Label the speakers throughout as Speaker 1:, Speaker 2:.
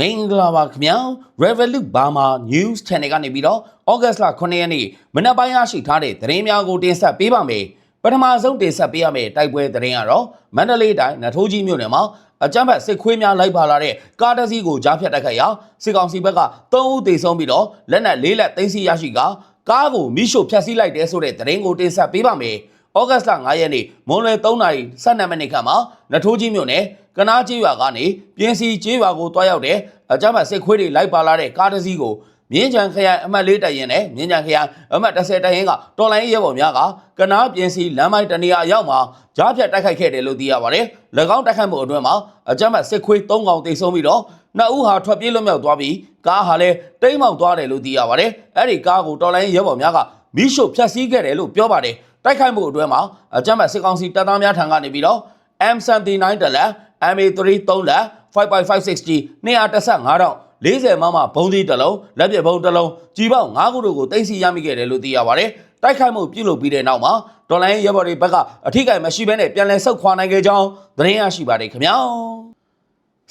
Speaker 1: မင်္ဂလာပါခင်ဗျာ Revolut Burma News Channel ကနေပြီးတော့ August လ9ရက်နေ့မနက်ပိုင်းရရှိထားတဲ့သတင်းများကိုတင်ဆက်ပေးပါမယ်ပထမဆုံးတင်ဆက်ပေးရမယ့်တိုက်ပွဲသတင်းကတော့မန္တလေးတိုင်းနထိုးကြီးမြို့နယ်မှာအကြမ်းဖက်စစ်ခွေးများလိုက်ပါလာတဲ့ကားတစ်စီးကိုကြားဖြတ်တိုက်ခိုက်ရာစစ်ကောင်စီဘက်က3ဦးသေဆုံးပြီးတော့လက်နက်၄လက်သိမ်းဆည်းရရှိကကားကိုမိရှို့ဖျက်ဆီးလိုက်တဲ့ဆိုတဲ့သတင်းကိုတင်ဆက်ပေးပါမယ် ဩဂတ်စ်လ9ရက်နေ့မွန်လွယ်3နာရီ12မိနစ်ခန့်မှာနထိုးကြီးမြို့နယ်ကနားကျေးရွာကနေပြင်းစီကျေးရွာကိုတွားရောက်တဲ့အကြမ်းဖက်စစ်ခွေးတွေလိုက်ပါလာတဲ့ကားတစ်စီးကိုမြင်းချံခရိုင်အမှတ်၄တရင်နဲ့မြင်းချံခရိုင်အမှတ်30တရင်ကတော်လိုင်းရဲဘော်များကကနားပြင်းစီလမ်းမိုက်တနေရာအရောက်မှာကြားဖြတ်တိုက်ခိုက်ခဲ့တယ်လို့သိရပါတယ်။၎င်းတိုက်ခိုက်မှုအတွင်းမှာအကြမ်းဖက်စစ်ခွေး၃កောင်တိတ်ဆုံးပြီးတော့နှစ်ဦးဟာထွက်ပြေးလွတ်မြောက်သွားပြီးကားဟာလည်းတိမ်းမောက်သွားတယ်လို့သိရပါတယ်။အဲ့ဒီကားကိုတော်လိုင်းရဲဘော်များကမိရှို့ဖျက်ဆီးခဲ့တယ်လို့ပြောပါတယ်။ တိုက်ခိုက်မှုအတွင်းမှာအကြမ်းဖက်စစ်ကောင်စီတပ်သားများထံကနေပြီးတော့ M79 တလက် MA3 3လက် 5.560 215တော့40မမဘုံသီးတစ်လုံးလက်ပြဘုံတစ်လုံးကြီးပေါင်း9ခုတို့ကိုတင်စီရမိခဲ့တယ်လို့သိရပါတယ်။တိုက်ခိုက်မှုပြုလုပ်ပြီးတဲ့နောက်မှာဒေါ်လာရဲဘော်တွေဘက်ကအထိကိမရှိဘဲနဲ့ပြန်လည်ဆုတ်ခွာနိုင်ခဲ့ကြောင်းသတင်းရရှိပါတယ်ခင်ဗျာ။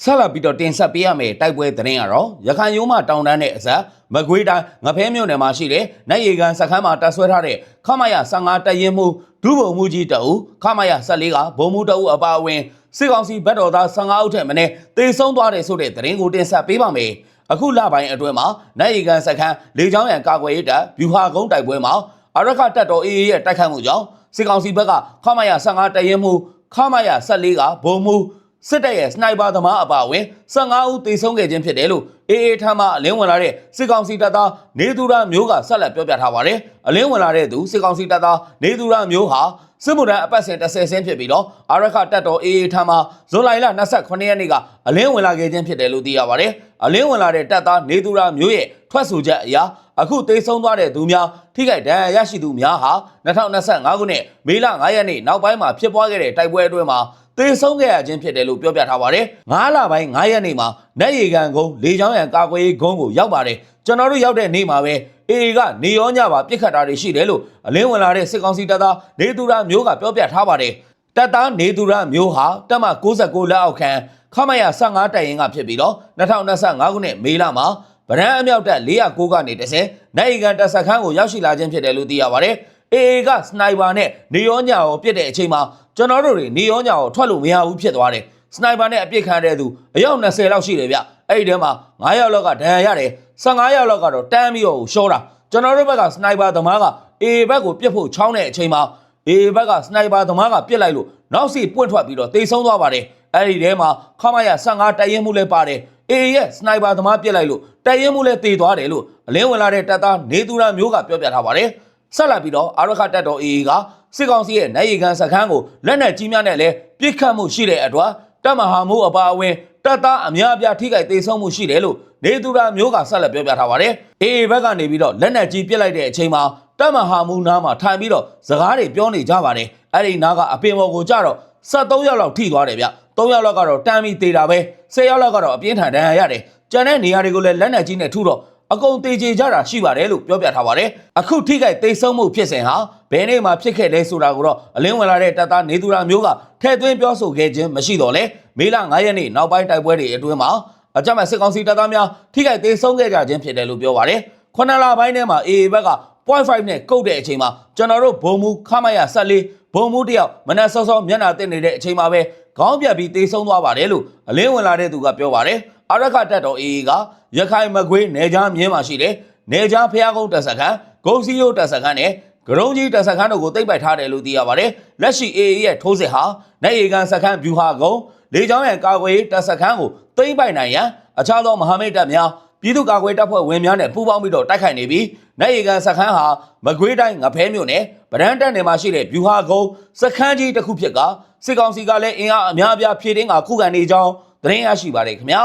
Speaker 1: ဆက်လက်ပြီးတော့တင်ဆက်ပေးရမယ့်တိုက်ပွဲသတင်းကတော့ရခိုင်ရိုးမတောင်တန်းတဲ့အစပ်မကွေးတိုင်းငဖဲမြို့နယ်မှာရှိတဲ့နိုင်ရီကန်စခန်းမှာတပ်ဆွဲထားတဲ့ခမရ15တပ်ရင်းမှုဒုဗိုလ်မှူးကြီးတအူခမရ14ကဗိုလ်မှူးတအူအပါအဝင်စစ်ကောင်စီဘက်တော်သား15ဦးထက်မနည်းတေဆုံးသွားတယ်ဆိုတဲ့သတင်းကိုတင်ဆက်ပေးပါမယ်။အခုလပိုင်းအတွင်းမှာနိုင်ရီကန်စခန်းလေကြောင်းရန်ကာကွယ်ရေးတပ်ဗျူဟာကုန်းတိုက်ပွဲမှာအရခတပ်တော် AA ရဲ့တိုက်ခိုက်မှုကြောင့်စစ်ကောင်စီဘက်ကခမရ15တပ်ရင်းမှုခမရ14ကဗိုလ်မှူး စစ်တပ်ရဲ့စနိုက်ပါသမားအပါအဝင်15ဦးသေဆုံးခဲ့ခြင်းဖြစ်တယ်လို့အေအေထမ်းမှအလင်းဝင်လာတဲ့စစ်ကောင်စီတပ်သားနေသူရမျိုးကဆက်လက်ပြောပြထားပါတယ်။အလင်းဝင်လာတဲ့သူစစ်ကောင်စီတပ်သားနေသူရမျိုးဟာစစ်မှုထမ်းအပတ်စဉ်30ဆင်းဖြစ်ပြီးတော့အာရခတပ်တော်အေအေထမ်းမှဇွန်လလ28ရက်နေ့ကအလင်းဝင်လာခဲ့ခြင်းဖြစ်တယ်လို့သိရပါတယ်။အလင်းဝင်လာတဲ့တပ်သားနေသူရမျိုးရဲ့ထွက်ဆိုချက်အရအခုသေဆုံးသွားတဲ့သူများထိခိုက်ဒဏ်ရာရရှိသူများဟာ2025ခုနှစ်မေလ9ရက်နေ့နောက်ပိုင်းမှာဖြစ်ပွားခဲ့တဲ့တိုက်ပွဲအတွင်းမှာ သေဆုံးခဲ့ရခြင်းဖြစ်တယ်လို့ပြောပြထားပါတယ်။9လပိုင်း9ရက်နေ့မှာနက်ရီကန်ကုန်းလေချောင်းရံကာကွယ်ရေးကုန်းကိုရောက်ပါတယ်။ကျွန်တော်တို့ရောက်တဲ့နေ့မှာပဲအေအေကနေရောညပါပြစ်ခတ်တာတွေရှိတယ်လို့အလင်းဝင်လာတဲ့စစ်ကောင်စီတပ်သားနေသူရမျိုးကပြောပြထားပါတယ်။တပ်သားနေသူရမျိုးဟာတပ်မ69လက်အောက်ခံခမရ15တိုင်ရင်ကဖြစ်ပြီးတော့2025ခုနှစ်မေလမှာဗရန်အမြောက်တပ်409ကနေတစ်ဆယ်နိုင်ရီကန်တပ်စခန်းကိုရောက်ရှိလာခြင်းဖြစ်တယ်လို့သိရပါတယ်။ AA ကစနိုက်ပါနဲ့နေရောညာကိုပြစ်တဲ့အချိန်မှာကျွန်တော်တို့တွေနေရောညာကိုထွက်လို့မရဘူးဖြစ်သွားတယ်စနိုက်ပါနဲ့အပြစ်ခံတဲ့သူအယောက်20လောက်ရှိတယ်ဗျအဲ့ဒီထဲမှာ9ယောက်လောက်ကဒဏ်ရာရတယ်15ယောက်လောက်ကတော့တန်းပြီးတော့ရှောတာကျွန်တော်တို့ဘက်ကစနိုက်ပါသမားက AA ဘက်ကိုပြစ်ဖို့ချောင်းတဲ့အချိန်မှာ AA ဘက်ကစနိုက်ပါသမားကပြစ်လိုက်လို့နောက်စီပွင့်ထွက်ပြီးတော့တေဆုံးသွားပါတယ်အဲ့ဒီထဲမှာခမရ15တိုက်ရင်မှုလည်းပါတယ် AA ရဲ့စနိုက်ပါသမားပြစ်လိုက်လို့တိုက်ရင်မှုလည်းတေသွားတယ်လို့အလင်းဝင်လာတဲ့တပ်သားနေသူရမျိုးကပြောပြထားပါတယ် ဆက်လက်ပြီးတော့အာရခတက်တော် AA ကစစ်ကောင်စီရဲ့နိုင်ရီကန်စခန်းကိုလက်နက်ကြီးများနဲ့လည်းပြစ်ခတ်မှုရှိတဲ့အတွက်တပ်မဟာမှုအပါအဝင်တပ်သားအများအပြားထိခိုက်ဒေဆုံးမှုရှိတယ်လို့နေသူရမျိုးကဆက်လက်ပြောပြထားပါတယ်။ AA ဘက်ကနေပြီးတော့လက်နက်ကြီးပစ်လိုက်တဲ့အချိန်မှာတပ်မဟာမှုနားမှာထိုင်ပြီးတော့စကားတွေပြောနေကြပါတယ်။အဲ့ဒီနားကအပင်ပေါ်ကိုကြတော့73ယောက်လောက်ထိသွားတယ်ဗျ။3ယောက်လောက်ကတော့တမ်းပြီးသေးတာပဲ။10ယောက်လောက်ကတော့အပြင်းထန်ဒဏ်ရာရတယ်။ကျန်တဲ့နေရာတွေကိုလည်းလက်နက်ကြီးနဲ့ထုတော့ အကုန်တေချေကြတာရှိပါတယ်လို့ပြောပြထားပါတယ်အခုထိခိုက်သိမ်းဆုံးမှုဖြစ်စဉ်ဟာဘယ်နေ့မှဖြစ်ခဲ့လဲဆိုတာကိုတော့အလင်းဝင်လာတဲ့တပ်သားနေသူရာမျိုးကထဲ့သွင်းပြောဆိုခဲ့ခြင်းမရှိတော့လဲမေလ9ရက်နေ့နောက်ပိုင်းတိုက်ပွဲတွေအတွင်းမှာအကြမ်းဖက်စစ်ကောင်စီတပ်သားများထိခိုက်သိမ်းဆုံးခဲ့ကြခြင်းဖြစ်တယ်လို့ပြောပါတယ်ခုနလပိုင်းထဲမှာ AA ဘက်က0.5နဲ့ကုတ်တဲ့အချိန်မှာကျွန်တော်တို့ဘုံမူခမရ14ဘုံမူတယောက်မနက်စောစောမျက်နှာတက်နေတဲ့အချိန်မှာပဲခေါင်းပြတ်ပြီးတေဆုံးသွားပါတယ်လို့အလင်းဝင်လာတဲ့သူကပြောပါတယ်အရခတက်တော် AA က ရခိုင်မကွေးနယ်ကြားမြင်းမှာရှိတဲ့နယ်ကြားဖျားကုန်းတပ်စခန်းဂုံစီယိုတပ်စခန်းနဲ့ဂရုံးကြီးတပ်စခန်းတို့ကိုသိပ်ပိုက်ထားတယ်လို့သိရပါတယ်လက်ရှိ AA ရဲ့ထိုးစစ်ဟာနိုင်ရီကန်စခန်းဗျူဟာကုန်းလေကြောင်းရန်ကာကွယ်ရေးတပ်စခန်းကိုသိမ်းပိုက်နိုင်ရန်အခြားသောမဟာမိတ်တပ်များပြည်သူ့ကာကွယ်တပ်ဖွဲ့ဝင်များနဲ့ပူးပေါင်းပြီးတော့တိုက်ခိုက်နေပြီးနိုင်ရီကန်စခန်းဟာမကွေးတိုင်းငဖဲမြို့နယ်ဗရန်တက်နယ်မှာရှိတဲ့ဗျူဟာကုန်းစခန်းကြီးတစ်ခုဖြစ်ကစစ်ကောင်စီကလည်းအင်အားအများအပြားဖြည့်တင်းကခုခံနေကြောင်းသတင်းရရှိပါတယ်ခင်ဗျာ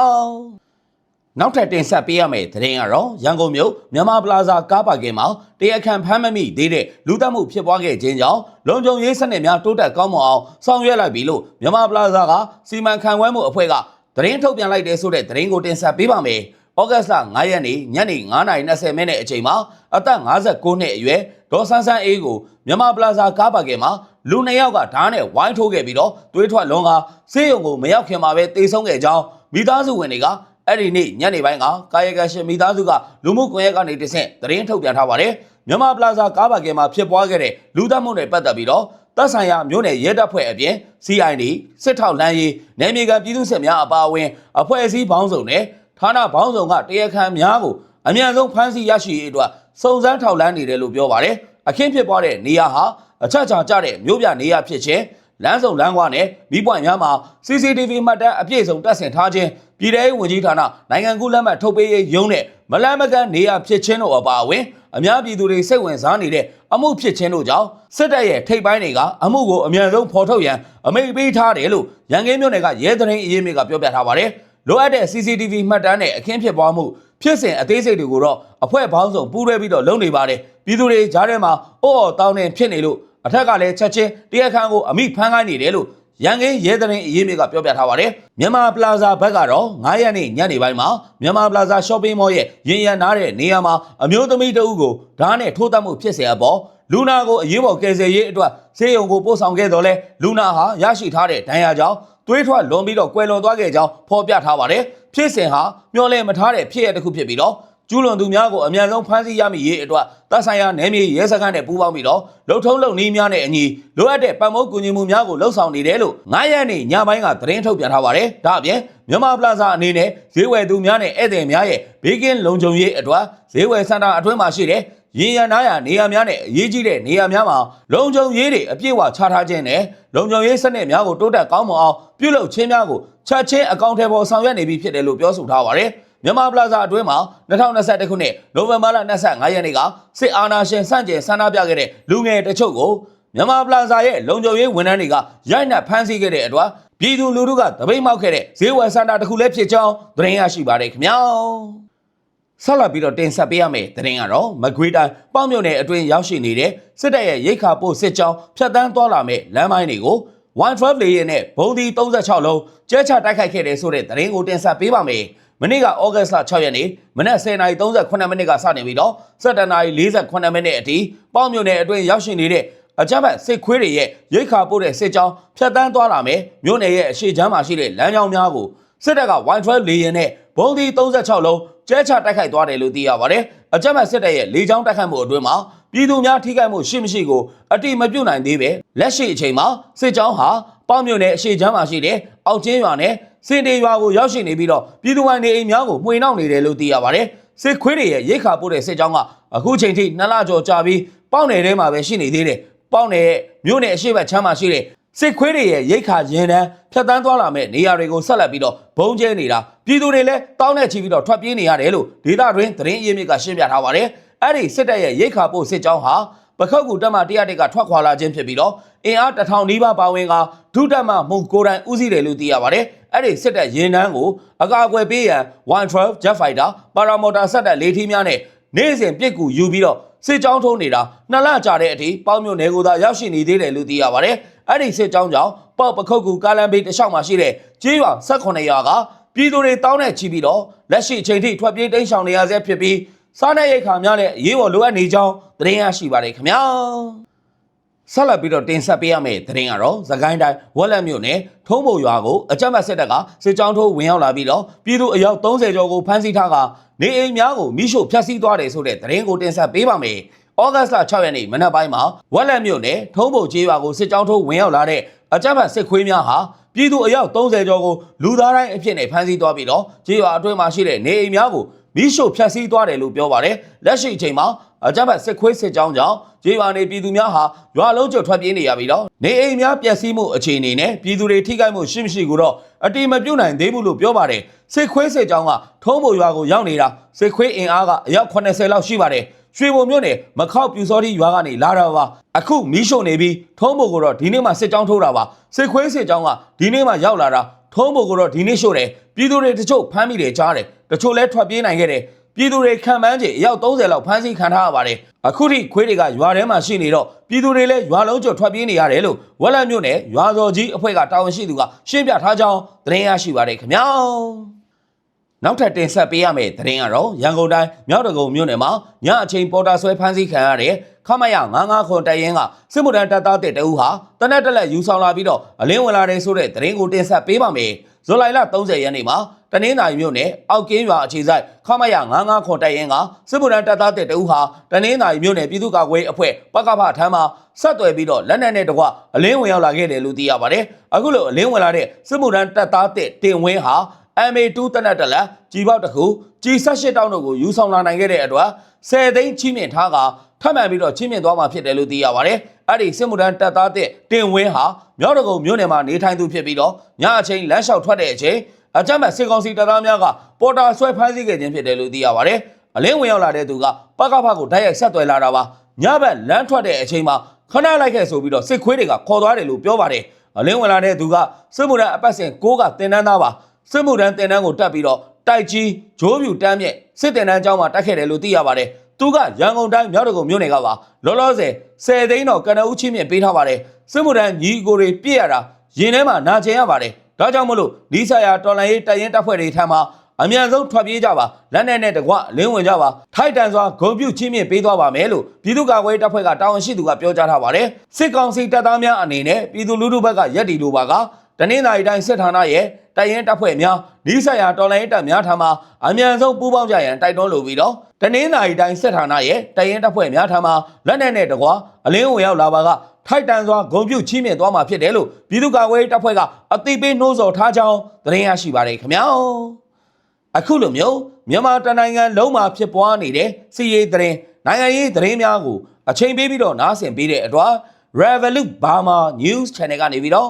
Speaker 1: နောက်ထပ်တင်ဆက်ပေးရမယ့်သတင်းကတော့ရန်ကုန်မြို့မြန်မာပလာဇာကားပါကင်မှာတရားခံဖမ်းမမိသေးတဲ့လူတက်မှုဖြစ်ပွားခဲ့ခြင်းကြောင့်လုံခြုံရေးစနစ်များတိုးတက်ကောင်းမွန်အောင်ဆောင်ရွက်လိုက်ပြီလို့မြန်မာပလာဇာကစီမံခန့်ခွဲမှုအဖွဲ့ကသတင်းထုတ်ပြန်လိုက်တဲ့ဆိုတဲ့သတင်းကိုတင်ဆက်ပေးပါမယ်။ဩဂတ်စ်လ9ရက်နေ့ညနေ9:20မိနစ်အချိန်မှာအသက်59နှစ်အရွယ်ဒေါ်ဆန်းဆန်းအေးကိုမြန်မာပလာဇာကားပါကင်မှာလူနှစ်ယောက်ကဓာတ်နဲ့ဝိုင်းထိုးခဲ့ပြီးတော့သွေးထွက်လွန်ကဆေးရုံကိုမရောက်ခင်မှာပဲတေဆုံးခဲ့ကြောင်းမိသားစုဝင်တွေက အဲ့ဒီနေ့ညနေပိုင်းကကာယကံရှင်မိသားစုကလူမှုကွန်ရက်ကနေတဆင့်သတင်းထုတ်ပြန်ထားပါတယ်မြန်မာပလာဇာကားပါကင်မှာဖြစ်ပွားခဲ့တဲ့လူသတ်မှုတွေပတ်သက်ပြီးတော့တပ်ဆိုင်ရာမြို့နယ်ရဲတပ်ဖွဲ့အပြင် CID စစ်ထောက်လမ်းရေးနယ်မြေကပြည်သူ့စစ်များအပါအဝင်အဖွဲ့အစည်းပေါင်းစုံနဲ့ဌာနပေါင်းစုံကတရားခံများကိုအမြန်ဆုံးဖမ်းဆီးရရှိရေးအတွက်စုံစမ်းထောက်လှမ်းနေတယ်လို့ပြောပါတယ်အခင်းဖြစ်ပွားတဲ့နေရာဟာအချက်ချာကျတဲ့မြို့ပြနေရာဖြစ်ခြင်း လမ်းစုံလမ်းကွာနဲ့မိပွိုင်များမှာ CCTV မှတ်တမ်းအပြည့်စုံတပ်ဆင်ထားခြင်းပြည်ထောင်ဝင်ကြီးဌာနနိုင်ငံကူးလက်မှတ်ထုတ်ပေးရေးရုံးနဲ့မလန်းမကန်းနေရာဖြစ်ခြင်းတို့အပါအဝင်အများပြည်သူတွေစိတ်ဝင်စားနေတဲ့အမှုဖြစ်ခြင်းတို့ကြောင့်စစ်တပ်ရဲ့ထိပ်ပိုင်းတွေကအမှုကိုအမြန်ဆုံးဖော်ထုတ်ရန်အမိန့်ပေးထားတယ်လို့ရန်ကင်းမြို့နယ်ကရဲသရင်အရေးမြစ်ကပြောပြထားပါတယ်လိုအပ်တဲ့ CCTV မှတ်တမ်းနဲ့အခင်းဖြစ်ပွားမှုဖြစ်စဉ်အသေးစိတ်တွေကိုတော့အဖွဲ့ပေါင်းစုံပူးတွဲပြီးတော့လုပ်နေပါတယ်ပြည်သူတွေကြားထဲမှာအော်အော်တောင်းနေဖြစ်နေလို့ အထက်ကလည်းချက်ချင်းတရားခန်းကိုအမိဖမ်းခိုင်းနေတယ်လို့ရန်ကုန်ရဲသတင်းအရေးမြစ်ကပြောပြထားပါတယ်။မြန်မာပလာဇာဘက်ကတော့9ရက်နေ့ညနေပိုင်းမှာမြန်မာပလာဇာ shopping mall ရဲ့ရင်ရန်နားတဲ့နေရာမှာအမျိုးသမီးတဦးကိုဓာတ်နဲ့ထိုးတက်မှုဖြစ်စေအပေါ်လူနာကိုအရေးပေါ်ကယ်ဆယ်ရေးအတွက်ဆေးရုံကိုပို့ဆောင်ခဲ့တော့လဲလူနာဟာရရှိထားတဲ့ဒဏ်ရာကြောင့်သွေးထွက်လွန်ပြီးတော့ကွယ်လွန်သွားခဲ့ကြောင်းဖော်ပြထားပါတယ်။ဖြစ်စဉ်ဟာမျှော်လင့်မထားတဲ့ဖြစ်ရပ်တစ်ခုဖြစ်ပြီးတော့ ကျူးလွန်သူများကိုအမြန်ဆုံးဖမ်းဆီးရမိရေးအတွက်တပ်ဆိုင်ရာနယ်မြေရဲစခန်းနဲ့ပူးပေါင်းပြီးတော့လုံထုံးလုံနည်းများနဲ့အညီလိုအပ်တဲ့ပတ်မုတ်ကူညီမှုများကိုလှုပ်ဆောင်နေတယ်လို့9ရက်နေ့ညပိုင်းကသတင်းထုတ်ပြန်ထားပါတယ်။ဒါအပြင်မြန်မာပလာဇာအနေနဲ့ဈေးဝယ်သူများနဲ့ဧည့်သည်များရဲ့ဘေးကင်းလုံခြုံရေးအတွက်ဈေးဝယ်စင်တာအတွင်းမှာရှိတဲ့ရင်ရနာရနေရာများနဲ့အရေးကြီးတဲ့နေရာများမှာလုံခြုံရေးတွေအပြည့်အဝချထားခြင်းနဲ့လုံခြုံရေးစနစ်များကိုတိုးတက်ကောင်းမွန်အောင်ပြုလုပ်ခြင်းများကိုချက်ချင်းအကောင့်ထဲပေါ်ဆောင်ရွက်နေပြီဖြစ်တယ်လို့ပြောဆိုထားပါတယ်။ မြန်မာပလာဇာအတွင်းမှာ2021ခုနှစ်နိုဝင်ဘာလ25ရက်နေ့ကစစ်အာဏာရှင်ဆန့်ကျင်ဆန္ဒပြခဲ့တဲ့လူငယ်တချို့ကိုမြန်မာပလာဇာရဲ့လုံခြုံရေးဝန်ထမ်းတွေကရိုက်နှက်ဖမ်းဆီးခဲ့တဲ့အတွက်ပြည်သူလူထုကတပိတ်မောက်ခဲ့တဲ့ဈေးဝယ်စင်တာတစ်ခုလည်းဖြစ်ကြောင်းသတင်းရရှိပါတယ်ခင်ဗျာ။ဆက်လက်ပြီးတော့တင်ဆက်ပေးရမယ့်သတင်းကတော့မကွေးတိုင်းပေါ့မြုံနယ်အတွင်းရောက်ရှိနေတဲ့စစ်တပ်ရဲ့ရိတ်ခါပို့စစ်ကြောင်းဖြတ်တန်းသွားလာမဲ့လမ်းမိုင်းတွေကို112လေယာဉ်နဲ့ဘုံဒီ36လုံးကျဲချတိုက်ခိုက်ခဲ့တဲ့ဆိုတဲ့သတင်းကိုတင်ဆက်ပေးပါမယ်။ မနေ့ကဩဂတ်စ်လ6ရက်နေ့မနက်10:38မိနစ်ကစနေပြီးတော့17:48မိနစ်အထိပေါ့မြုံနယ်အတွင်းရောက်ရှိနေတဲ့အကြမ်းဖက်စစ်ခွေးတွေရဲ့ရိတ်ခါပို့တဲ့စစ်ကြောင်းဖြတ်တန်းသွားလာမယ်မြို့နယ်ရဲ့အရှိချမ်းမှာရှိတဲ့လမ်းကြောင်းများကိုစစ်တပ်က112 လေယာဉ်နဲ့ဘုံဒီ36လုံးကျဲချတိုက်ခိုက်သွားတယ်လို့သိရပါတယ်။အကြမ်းဖက်စစ်တပ်ရဲ့လေကြောင်းတိုက်ခိုက်မှုအတွင်းမှာပြည်သူများထိခိုက်မှုရှိမရှိကိုအတိမပြုတ်နိုင်သေးပဲလက်ရှိအချိန်မှာစစ်ကြောင်းဟာပေါ့မြို့နယ်အရှိချမ်းမှာရှိတဲ့အောက်ချင်းရွာနဲ့ စင်တေရွာကိုရောက်ရှိနေပြီးတော့ပြည်သူပိုင်းနေအိမ်များကိုမှွေနှောက်နေတယ်လို့သိရပါတယ်။စစ်ခွေးတွေရဲ့ရိတ်ခါပို့တဲ့စစ်ကြောင်းကအခုချိန်ထိနှစ်လကျော်ကြာပြီးပေါ့နယ်ထဲမှာပဲရှိနေသေးတယ်။ပေါ့နယ်မြို့နယ်အရှိဘက်ချမ်းမှာရှိတဲ့စစ်ခွေးတွေရဲ့ရိတ်ခါရင်တန်းဖြတ်တန်းသွားလာမဲ့နေရာတွေကိုဆက်လက်ပြီးတော့ဘုံကျဲနေတာပြည်သူတွေလည်းတောင်းနဲ့ချီပြီးတော့ထွက်ပြေးနေရတယ်လို့ဒေသတွင်းသတင်းအရင်းမြစ်ကရှင်းပြထားပါတယ်။အဲ့ဒီစစ်တပ်ရဲ့ရိတ်ခါပို့စစ်ကြောင်းဟာ ပခောက်ကူတက်မ100တက်ကထွက်ခွာလာခြင်းဖြစ်ပြီးတော့အင်အား1000နီးပါးပါဝင်ကဒုတက်မမှုကိုယ်တိုင်ဦးစီးတယ်လို့သိရပါတယ်။အဲ့ဒီစစ်တပ်ရင်တန်းကိုအကာအကွယ်ပေးရန်112 Jet Fighter ပါရာမော်တာဆက်တပ်လေးထီးများနဲ့နေ့စဉ်ပြစ်ကူယူပြီးတော့စစ်ကြောင်းထုံးနေတာနှစ်လကြာတဲ့အထိပေါင်းမြို့နယ်ကိုသာရောက်ရှိနေသေးတယ်လို့သိရပါတယ်။အဲ့ဒီစစ်ကြောင်းကြောင့်ပေါ့ပခုတ်ကူကားလန်ဘေးတစ်လျှောက်မှာရှိတဲ့ကျေးရွာ18ရွာကပြည်သူတွေတောင်းနဲ့ချီပြီးတော့လက်ရှိအချိန်ထိထွက်ပြေးတိမ်းရှောင်နေရဆဲဖြစ်ပြီး စားနပ်ရိက္ခာများနဲ့အရေးပေါ်လိုအပ်နေကြောင်းသတင်းရရှိပါတယ်ခင်ဗျာ။ဆက်လက်ပြီးတော့တင်ဆက်ပေးရမယ့်သတင်းကတော့သခိုင်းတိုင်းဝက်လက်မြို့နယ်ထုံးပုံရွာကိုအကြမ်းဖက်စစ်တပ်ကစစ်ကြောင်းထိုးဝင်ရောက်လာပြီးတော့ပြည်သူအယောက်30ကျော်ကိုဖမ်းဆီးထားကနေအိမ်များကိုမိရှို့ဖျက်ဆီးသွားတယ်ဆိုတဲ့သတင်းကိုတင်ဆက်ပေးပါမယ်။ဩဂတ်စ်လ6ရက်နေ့မနက်ပိုင်းမှာဝက်လက်မြို့နယ်ထုံးပုံကျေးရွာကိုစစ်ကြောင်းထိုးဝင်ရောက်လာတဲ့အကြမ်းဖက်စစ်ခွေးများဟာပြည်သူအယောက်30ကျော်ကိုလူသားတိုင်းအဖြစ်နဲ့ဖမ်းဆီးသွားပြီးတော့ကျေးရွာအတွင်းမှာရှိတဲ့နေအိမ်များကို မိရှို့ဖျက်ဆီးသွားတယ်လို့ပြောပါတယ်။လက်ရှိအချိန်မှာအကြမ်းဖက်စစ်ခွေးစစ်ကြောင်းကြောင့်ကျေးရွာနေပြည်သူများဟာရွာလုံးကျွတ်ထွက်ပြေးနေရပြီးတော့နေအိမ်များပျက်စီးမှုအခြေအနေနဲ့ပြည်သူတွေထိခိုက်မှုရှိမရှိကိုတော့အတိမပြုတ်နိုင်သေးဘူးလို့ပြောပါတယ်။စစ်ခွေးစစ်ကြောင်းကထုံးပုံရွာကိုရောက်နေတာစစ်ခွေးအင်အားကအယောက်80လောက်ရှိပါတယ်။ရွှေဘုံမြို့နယ်မခောက်ပြူစောတိရွာကနေလာတာပါအခုမီးရှို့နေပြီးထုံးဘုံကိုတော့ဒီနေ့မှစစ်ကြောင်းထိုးတာပါစစ်ခွေးစစ်ကြောင်းကဒီနေ့မှရောက်လာတာထုံးဘုံကိုတော့ဒီနေ့ရှို့တယ်ပြည်သူတွေတချို့ဖမ်းမိတယ်ကြားတယ် တချို့လဲထွက်ပြေးနိုင်ခဲ့တယ်ပြည်သူတွေခံမှန်းချေအယောက်30လောက်ဖမ်းဆီးခံထားရပါတယ်အခုထိခွေးတွေကရွာထဲမှာရှိနေတော့ပြည်သူတွေလည်းရွာလုံးကျော်ထွက်ပြေးနေရတယ်လို့ဝက်လက်မြို့နယ်ရွာစော်ကြီးအဖွဲ့ကတာဝန်ရှိသူကရှင်းပြထားကြောင်းသတင်းရရှိပါတယ်ခင်ဗျာနောက်ထပ်တင်ဆက်ပေးရမယ့်သတင်းကတော့ရန်ကုန်တိုင်းမြောက်တကုံမြို့နယ်မှာညအချိန်ပေါ်တာဆွဲဖမ်းဆီးခံရတဲ့ ခမရ99ခွန်တရင်ကစစ်မှုထမ်းတပ်သားတစ်တဦးဟာတနက်တက်လက်ယူဆောင်လာပြီးတော့အလင်းဝင်လာတဲ့ဆိုတဲ့သတင်းကိုတင်ဆက်ပေးပါမယ်။ဇူလိုင်လ30ရက်နေ့မှာတနင်္သာရီမြို့နယ်အောက်ကင်းရွာအခြေစိုက်ခမရ99ခွန်တရင်ကစစ်မှုထမ်းတပ်သားတစ်တဦးဟာတနင်္သာရီမြို့နယ်ပြည်သူ့ကာကွယ်ရေးအဖွဲ့ပကဖထမ်းမှာဆက်သွယ်ပြီးတော့လက်နက်နဲ့တကွအလင်းဝင်ရောက်လာခဲ့တယ်လို့သိရပါတယ်။အခုလိုအလင်းဝင်လာတဲ့စစ်မှုထမ်းတပ်သားတစ်တင်ဝင်းဟာ MA2 တနက်တလက်ကြီးပေါက်တစ်ခုကြီး18တောင်းတို့ကိုယူဆောင်လာနိုင်ခဲ့တဲ့အတွက်10သိန်းချီးမြှင့်ထားကထပ်မံပြီးတော့ချီးမြှင့်သွားမှာဖြစ်တယ်လို့သိရပါတယ်။အဲ့ဒီစစ်မှုထမ်းတပ်သားတဲ့တင်ဝင်းဟာမြောက်တကုံမြို့နယ်မှာနေထိုင်သူဖြစ်ပြီးတော့ညအချိန်လမ်းလျှောက်ထွက်တဲ့အချိန်အကြမ်းမဲ့စစ်ကောင်စီတပ်သားများကပေါ်တာဆွဲဖမ်းဆီးခဲ့ခြင်းဖြစ်တယ်လို့သိရပါတယ်။အလင်းဝင်ရောက်လာတဲ့သူကပကဖကိုတိုက်ရိုက်ဆက်သွယ်လာတာပါ။ညဘက်လမ်းထွက်တဲ့အချိန်မှာခဏလိုက်ခဲ့ဆိုပြီးတော့စစ်ခွေးတွေကခေါ်သွားတယ်လို့ပြောပါတယ်။အလင်းဝင်လာတဲ့သူကစစ်မှုထမ်းအပတ်စဉ်6ကတင်တန်းသားပါ။ စစ်မှုထမ်းတင်တန်းကိုတက်ပြီးတော့တိုက်ကြီးဂျိုးပြူတန်းမြက်စစ်တင်တန်းကျောင်းမှာတက်ခဲ့တယ်လို့သိရပါတယ်။သူကရန်ကုန်တိုင်းမြောက်တကုံမြို့နယ်ကပါလောလောဆယ်10သိန်းတော့ကနအူးချင်းမြင့်ပေးထားပါတယ်။စစ်မှုထမ်းညီကိုတွေပြည့်ရတာရင်ထဲမှာနာကျင်ရပါတယ်။ဒါကြောင့်မလို့ဒီဆရာတော်လိုင်းရေးတိုင်ရင်တပ်ဖွဲ့တွေထမ်းမှာအမြန်ဆုံးထွက်ပြေးကြပါလက်နက်နဲ့တကွလင်းဝင်ကြပါထိုက်တန်စွာဂုံပြုတ်ချင်းမြင့်ပေးသွားပါမယ်လို့ပြည်သူ့ကာကွယ်ရေးတပ်ဖွဲ့ကတာဝန်ရှိသူကပြောကြားထားပါတယ်စစ်ကောင်စီတပ်သားများအနေနဲ့ပြည်သူလူထုဘက်ကရက်တီလိုပါက တနင်္သာရီတိုင်းစစ်ဌာနရဲ့တိုင်ရင်တပ်ဖွဲ့များဒီဆက်ရာတော်လိုင်းရေးတပ်များထံမှအမြန်ဆုံးပူးပေါင်းကြရန်တိုက်တွန်းလိုပြီးတော့တနင်္သာရီတိုင်းစစ်ဌာနရဲ့တိုင်ရင်တပ်ဖွဲ့များထံမှလက်နက်နဲ့တကွအလင်းဝင်ရောက်လာပါကထိုက်တန်စွာဂုံပြုတ်ချီးမြှင့်သွားမှာဖြစ်တယ်လို့ပြည်သူ့ကာကွယ်ရေးတပ်ဖွဲ့ကအသိပေးနှိုးဆော်ထားကြောင်းသတင်းရရှိပါတယ်ခင်ဗျာအခုလိုမျိုးမြန်မာတနိုင်ငံလုံးမှာဖြစ်ပွားနေတဲ့စီရေးသတင်းနိုင်ငံရေးသတင်းများကိုအချိန်ပေးပြီးတော့နားဆင်ပေးတဲ့အတွက် Revolut Burma News Channel ကနေပြီးတော့